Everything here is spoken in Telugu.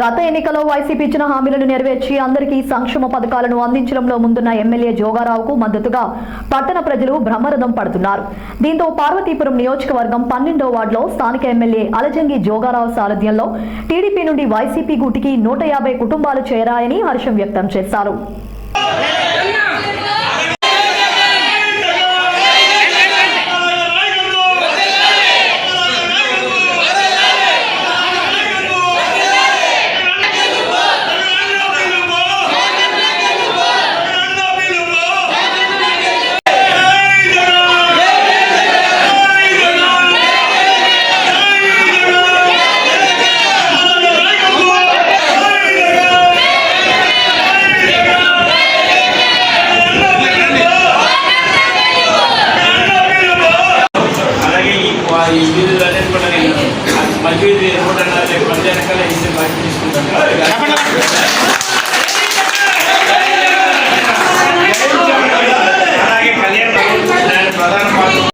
గత ఎన్నికలో వైసీపీ ఇచ్చిన హామీలను నెరవేర్చి అందరికీ సంక్షేమ పథకాలను అందించడంలో ముందున్న ఎమ్మెల్యే జోగారావుకు మద్దతుగా పట్టణ ప్రజలు బ్రహ్మరథం పడుతున్నారు. దీంతో పార్వతీపురం నియోజకవర్గం పన్నెండో వార్డులో స్థానిక ఎమ్మెల్యే అలజంగి జోగారావు సారథ్యంలో టీడీపీ నుండి వైసీపీ గుటికి నూట యాభై కుటుంబాలు చేరాయని హర్షం వ్యక్తం చేశారు. వీధులు అనేది కూడా మంచి వీధి రోడ్ బయట తీసుకుంటారు.